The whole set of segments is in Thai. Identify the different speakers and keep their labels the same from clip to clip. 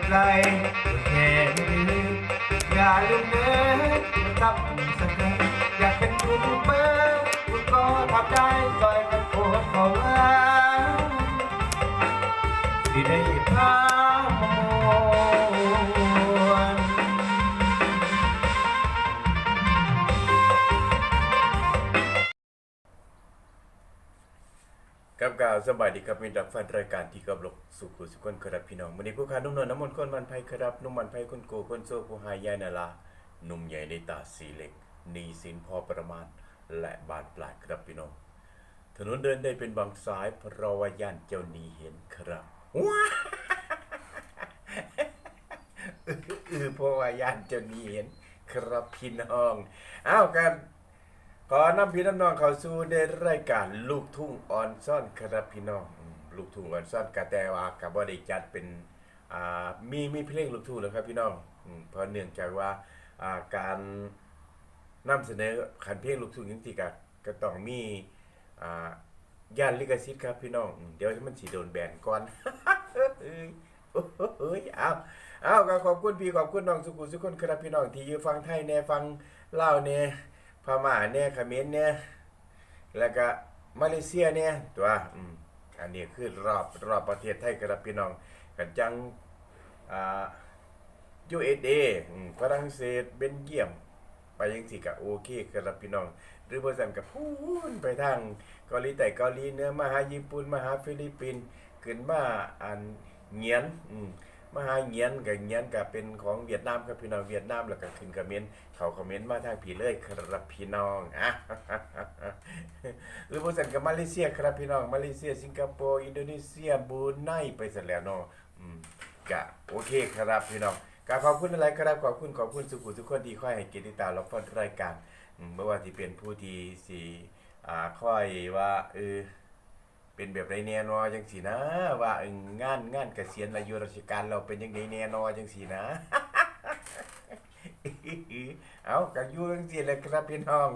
Speaker 1: ดใจแค่ลืมอย่าลืมเนื้อทำสักครั้งอยากเป็นยูทูบเบอร์คุณก็ทำได้ซอยกันโคตรเขาว่าสิได้พาม
Speaker 2: กับกาวสบายดีครับมีดักฟันรายการที่กำลังสุขุสุขคนครับพี่น้องวันนี้ผู้ค้านุ่มนวลน้ำมนต์คนมันไพครับนุ่มมันไพคนโกคนโซผู้หายยายนาลาหนุ่มใหญ่ในตาสีเหล็กหนีสินพอประมาณ และบานปลายครับพี่น้อง ถนนเดินได้เป็นบางสายเพราะว่าย่านเจ้าหนีเห็นครับว้าเออเพราะว่าย่านเจ้าหนีเห็นครับพี่น้องอ้าวกัน ขอนำพี่น้ำน้องเข้าสู่ในรายการลูกทุ่งออนซ่อนครับพี่น้องลูกทุ่งออนซ่อนกะแต่ว่ากับว่าได้จัดเป็นอ่ามีมีเพลงลูกทุ่งนะครับพี่น้องอืมเพราะเนื่องจากว่าอ่าการนำเสนอขันเพลงลูกทุ่งจังซี่ก็ก็ต้องมีอ่าย่านลิขสิทธิ์ครับพี่น้องอืมเดี๋ยวมันสิโดนแบนก่อนเอ้ยเอ้ยเอาเอาก็ขอบคุณพี่ขอบคุณน้องสุขุมสุขคนครับพี่น้องที่อยู่ฟังไทยแน่ฟังเล่าวแน่ พม่าเนี่ยเขมรเนี่ยแล้วก็มาเลเซียเนี่ยตัวอืมอันนี้คือรอบรอบประเทศไทยครับพี่น้องกันจังอ่า USA อืมฝรั่งเศสเบนเยียม ไปยังสิกะโอเคครับพี่น้อง หรือบ่ซั่นก็พูนไปทางเกาหลีใต้เกาหลีเหนือมาหาญี่ปุ่นมาหาฟิลิปปินส์ขึ้นมาอันเงียนอืม มาหาเงียนกับเงียนก็เป็นของเวียดนามครับพี่น้องเวียดนามแล้วก็ขึ้นเขมรเขาเขมรมาทางผีเลยครับพี่น้องอะหรือบ่ซั่นก็มาเลเซียครับพี่น้องมาเลเซีย สิงคโปร์อินโดนีเซียบรูไนไปซะแล้วเนาะก็โอเคครับพี่น้องก็ขอบคุณอะไรครับขอบคุณขอบคุณสุขุทุกคนที่คอยให้เกียรติตามรับฟังรายการอืมไม่ว่าที่เป็นผู้ที่สีอ่าค่อยว่าเออ เป็นแบบไรแน่นอจังสีนะ ว่าเอองานงานเกษียณอายุราชการเราเป็นยังไงแน่นอจังสีนะ เอากะอยู่จังสีแหละครับพี่น้อง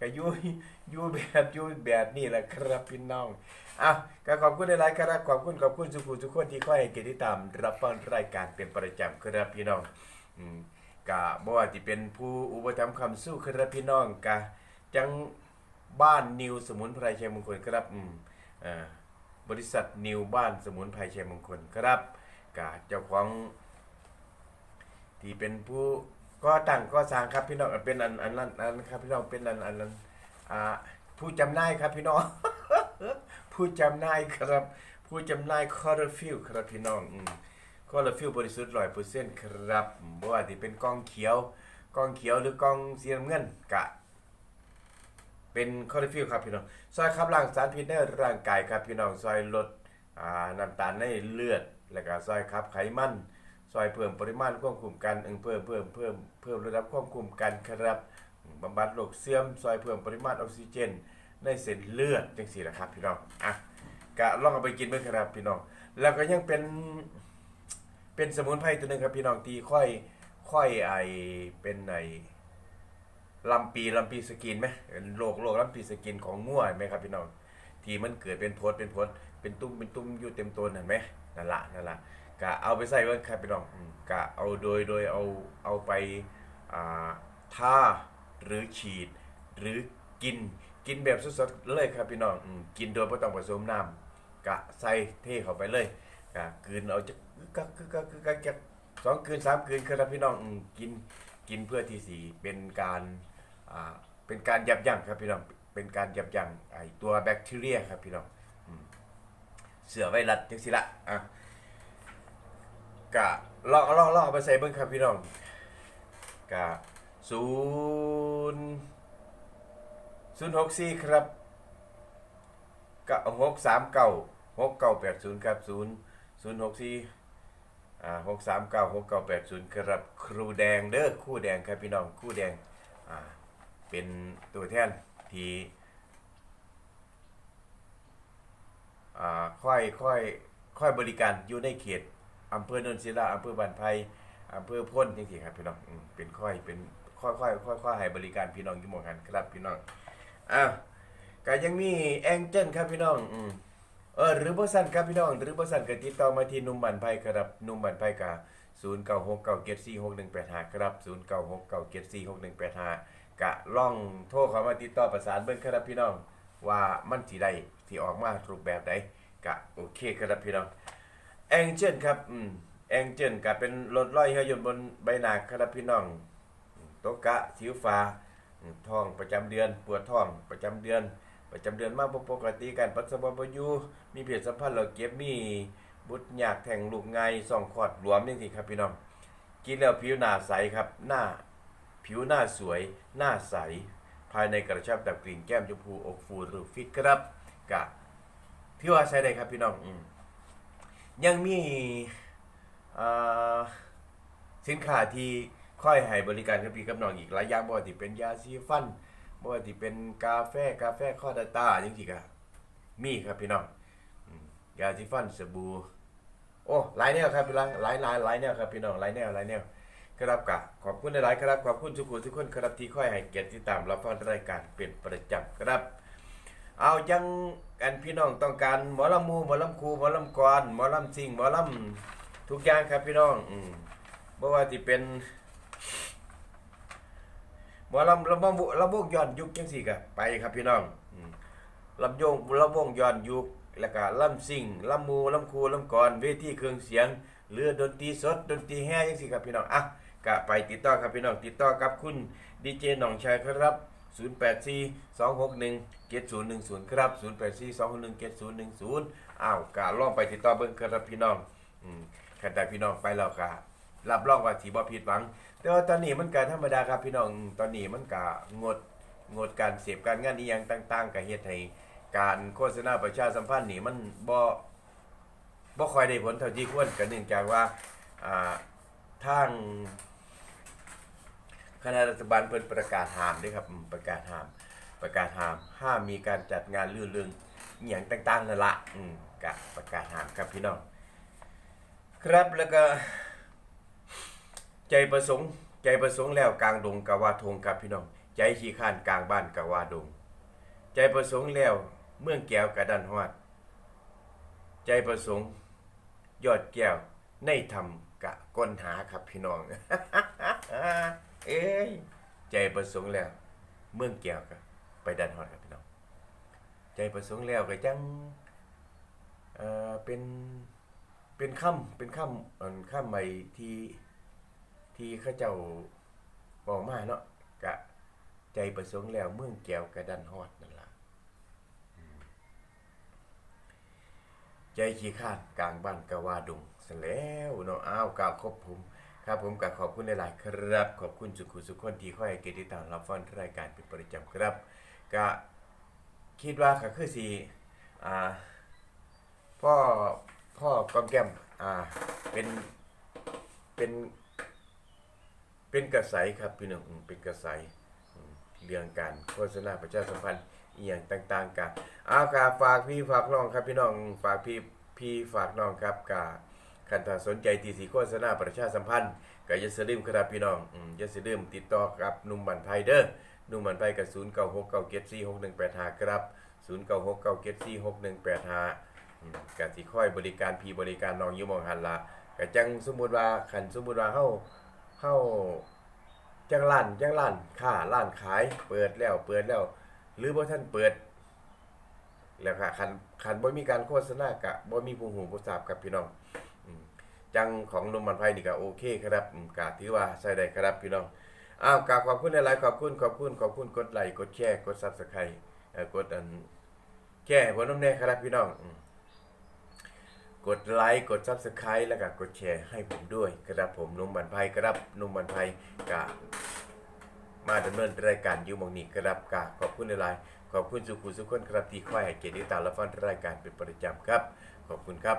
Speaker 2: กะอยู่ยู่แบบยู่แบบนี้แหละครับพี่น้องเอาก็ขอบคุณหลายๆครับขอบคุณขอบคุณทุกทุกคนที่คอยให้เกียรติตามรับฟังรายการเป็นประจำครับพี่น้องอืมกะบ่ว่าที่เป็นผู้อุปถัมภ์คำสู้ครับพี่น้องกะจังบ้านนิวสมุนไพรชัยมงคลครับอืม บริษัทนิวบ้านสมุนไพรชัยมงคลครับกะเจ้าของที่เป็นผู้ก็ตั้งก็สร้างครับพี่น้องเป็นอันอันนั้นอันครับพี่น้องเป็นอันอันนั้นผู้จำหน่ายครับพี่น้องผู้จำหน่ายครับ ผู้จำหน่ายคอร์ฟิลครับพี่น้องคอลลฟิลบริสุทธิ์ร้อยเปอร์เซ็นต์ครับบ่ว่าที่เป็นกล้องเขียวกล้องเขียวหรือกล้องสีน้ำเงินกะ เป็นคอลลาฟิลครับพี่น้องซอยขับล้างสารพิษในร่างกายครับพี่น้องซอยลดน้ำตาลในเลือด แล้วก็ซอยขับไขมันซอยเพิ่มปริมาณควบคุมกันเพิ่มเพิ่มเพิ่มเพิ่มระดับควบคุมกันครับบำบัดโรคเสื่อมซอยเพิ่มปริมาณออกซิเจน ในเส้นเลือดจังซี่นะครับพี่น้องอะกะลองเอาไปกินเบิ่งครับพี่น้อง แล้วก็ยังเป็นเป็นสมุนไพรตัวหนึ่งครับพี่น้องที่ค่อยค่อยไอเป็นไอ ลำปีลำปีสกินไหมโรคโรคลำปีสกินของง่วนไหมครับพี่น้องที่มันเกิดเป็นโพดเป็นโพดเป็นตุ้มเป็นตุ้มอยู่เต็มตัวเห็นไหมนั่นละนั่นละกะเอาไปใส่เบิ่งครับพี่น้องกะเอาโดยโดยเอาเอาไปอ่าทาหรือฉีด หรือกินกินแบบสดๆเลยครับพี่น้องกินโดยไม่ต้องผสมน้ำกะใส่เทเข้าไปเลยก็คืนเอาจะก็ก็ก็ก็ก็สองคืนสามคืนครับพี่น้องกินกินเพื่อที่สีเป็นการ เป็นการยับยั้งครับพี่น้องเป็นการยับยั้งไอตัวแบคทีเรียครับพี่น้องเสือไวรัสจังสิละอะกะลองลองลองเอาไปใส่เบิ่งครับพี่น้องกะศูนย์ศูนย์หกสี่ครับกะหกสามเก้าหกเก้าแปดศูนย์ครับศูนย์ศูนย์หกสี่อ่าหกสามเก้าหกเก้าแปดศูนย์ครับครูแดงเด้อคู่แดงครับพี่น้องคู่แดงอ่า เป็นตัวแทนที่อ่าค่อยค่อยค่อยบริการอยู่ในเขตอำเภอโนนศิลาอำเภอบ้านไผ่อำเภอพ้นจริงๆครับพี่น้องเป็นค่อยเป็นค่อยค่อยค่อยค่อยให้บริการพี่น้องอยู่หมองกันครับพี่น้องอ้าวก็ยังมีแองเจิลครับพี่น้องอืมเออหรือบ่สั่นครับพี่น้อง หรือบ่สั่นก็ติดต่อมาที่นุ่มบันไพครับนุ่มบันไพกะ0 9 6 9 7 4 6 1 8 5ครับ0 กะล่องโทรเข้ามาติดต่อประสานเบิ่งครับพี่น้อง ว่ามันสิได้ที่ออกมารูปแบบใดกะโอเคครับพี่น้องแองเจิลครับอืมแองเจิลกะเป็นรถร้อยเฮยนต์บนใบหน้าครับพี่น้องอืมโตกะสิวฟ้าท้องประจำเดือน ปวดท้องประจำเดือน ประจำเดือนมาบ่ปกติการปัสสาวะบ่อยู่มีเพศสัมพันธ์แล้วเก็บมีบุตรยากแทงลูกไงส่องคลอดหลวมจังซี่ครับพี่น้องกินแล้วผิวหน้าใสครับหน้า ผิวหน้าสวย หน้าใส ภายในกระชับดับกลิ่นแก้มชมพูอกฟูหรือฟิตครับกะที่ว่าใช้ได้ครับพี่น้องอยังมีอ่าสินค้าที่ค่อยให้บริการกับพี่กับน้องอีกหลายอย่างบ่ว่าที่เป็นยาสีฟันบ่ว่าที่เป็นกาแฟกาแฟข้อดาตาจังซี่ก็มีครับพี่น้องยาสีฟันสบู่โอ้หลายแนวครับพี่น้องหลายหลายหลายแนวครับพี่น้องหลายแนวหลายแนวครับกะ ขอบคุณหลายๆครับ ขอบคุณทุกคนทุกคนครับที่ค่อยให้เกียรติติดตามรับฟังรายการเป็นประจำครับ เอายังกันพี่น้องต้องการหมอลำมูหมอลำครูหมอลำกรหมอลำซิงหมอลำทุกอย่างครับพี่น้องอืมบ่ว่าที่เป็นหมอลำลำวงลำวงย้อนยุคจังสี่ก็ไปครับพี่น้องอืมลำโยงลำวงย้อนยุคแล้วก็ลำซิงลำมูลำครูลำกรเวทีเครื่องเสียงหรือดนตรีสดดนตรีแห่จังสี่ครับพี่น้องอะ ก็ไปติดต่อครับพี่น้องติดต่อกับคุณดีเจหนองชายครับ 084 261 7010 ครับ 084 261 7010 อ้าวกาลองไปติดต่อเบิ่งครับพี่น้องอืมคันแต่พี่น้องไปแล้วก็รับรองว่าสิบ่ผิดหวัง แต่ว่าตอนนี้มันก็ธรรมดาครับพี่น้องตอนนี้มันก็งดงดการเสพการงานอีหยังต่างๆก็เฮ็ดให้การโฆษณาประชาสัมพันธ์นี่มันบ่บ่ค่อยได้ผลเท่าที่ควรก็เนื่องจากว่าอ่าทาง คณะรัฐบาลเพิ่นประกาศห้ามด้วยครับประกาศห้าม ประกาศห้ามห้ามมีการจัดงานลื่นเริงอหย่างต่างๆนั่นละอืมกะประกาศห้ามครับพี่น้องครับแล้วก็ ใจประสงค์ ใจประสงค์แล้วกลางดงกะว่าทงครับพี่น้อง ใจขี้ข้านกลางบ้านกะว่าดง ใจประสงค์แล้วเมืองแก้วกะดันฮอด ใจประสงค์ ยอดแก้วในธรรมกะก้นหาครับพี่น้อง เอ้ยใจประสงค์แล้ว เมืองแก้วก็ไปดันฮอดครับพี่น้อง ใจประสงค์แล้วก็จังเอ่อเป็นเป็นค่ำเป็นค่ำเอ่อค่ำใหม่ที่ที่เขาเจ้าบอกมาเนาะกะใจประสงค์แล้วเมืองแก้วกะดันฮอดนั่นล่ะใจขี้ข้านกลางบ้านกะว่าดุงซะแล้วเนาะอ้าวกล่าวครบผม ครับผมก็ขอบคุณหลาย ๆ ครับ ขอบคุณสุขุสุขคนที่คอยเกติติดตามรับฟังรายการเป็นประจำครับ ก็คิดว่าก็คือสิอ่าพ่อพ่อกอมแก้มอ่าเป็นเป็น เป็นกระใสครับพี่น้องเป็นกระใสเรื่องการโฆษณาประชาสัมพันธ์อีหยังต่างๆกันอากาฝากพี่ฝากน้องครับพี่น้องฝากพี่พี่ฝากน้องครับกา คันถ้าสนใจที่สีโฆษณาประชาสัมพันธ์ก็อย่าสลืมครับพี่น้องอย่าสลืมติดต่อกับนุ่มบันไพเด้อหนุ่มบันไพกับ0 9 6 9 7 4 6 1 8 5ครับ0 9 6 9 7 4 6 1 8 5อืมก็ดสิค่อยบริการพีบริการน้องอยู่มองหันละก็จังสมมุติว่าคันสมมุติว่าเฮาเฮาจังร้านจังร้านค้าร้านขาย เปิดแล้วเปิดแล้ว หรือบ่ท่านเปิด แล้วค่ะคันคันบ่มีการโฆษณากะบ่มีผู้หูผู้ทราบครับพี่น้อง จังของนมมันไผนี่ก็โอเคครับก็ถือว่าใช้ได้ครับพี่น้องอ้าวกาขอบคุณหลายๆขอบคุณขอบคุณขอบคุณกดไลค์กดแชร์กด Subscribe เอ่อกดอันแชร์ผมนำแน่ครับพี่น้องกดไลค์กด Subscribe แล้วก็กดแชร์ให้ผมด้วยครับผมนุ่มบันไพครับนุ่มบันไพกะมาดำเนินรายการอยู่หมองนี้ครับกาขอบคุณหลายขอบคุณสุขุสุขคนครับที่คอยให้เกียรติติดตามและฟังรายการเป็นประจำครับ ขอบคุณครับ